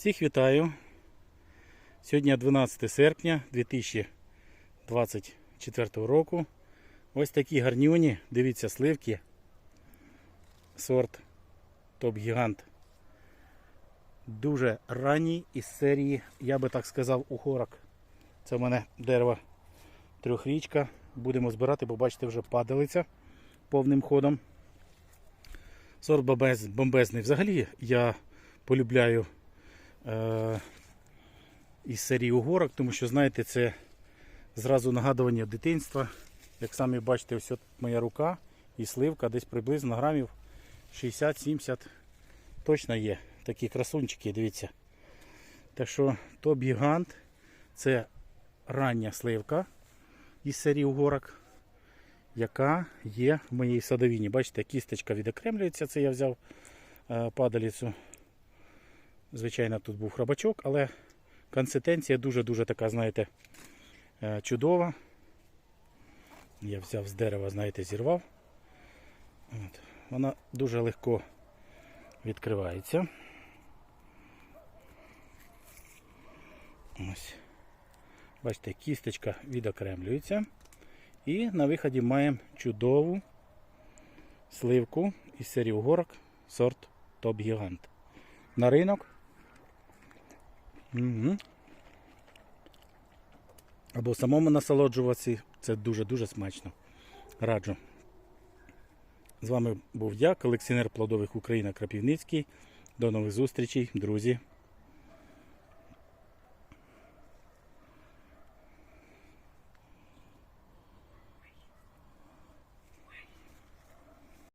Всіх вітаю. Сьогодні 12 серпня 2024 року. Ось такі гарнюні. Дивіться, сливки. Сорт Топ Гігант. Дуже ранній із серії, я би так сказав, ухорок. Це в мене дерево трьохрічка. Будемо збирати, бо бачите, вже падалиця повним ходом. Сорт бомбез, бомбезний. Взагалі я полюбляю е, із серії угорок, тому що, знаєте, це зразу нагадування дитинства. Як самі бачите, ось от моя рука і сливка десь приблизно грамів 60-70 точно є. Такі красунчики, дивіться. Так що топ гігант це рання сливка із серії угорок, яка є в моїй садовині. Бачите, кісточка відокремлюється, це я взяв е, падаліцю. Звичайно, тут був храбачок, але консистенція дуже-дуже така, знаєте, е, чудова. Я взяв з дерева, знаєте, зірвав. От. Вона дуже легко відкривається. Ось. Бачите, кісточка відокремлюється. І на виході маємо чудову сливку із серії угорок сорт Топ Гігант. На ринок. Угу. Або самому насолоджуватися. Це дуже-дуже смачно. Раджу. З вами був я, колекціонер плодових Україна Крапівницький. До нових зустрічей, друзі.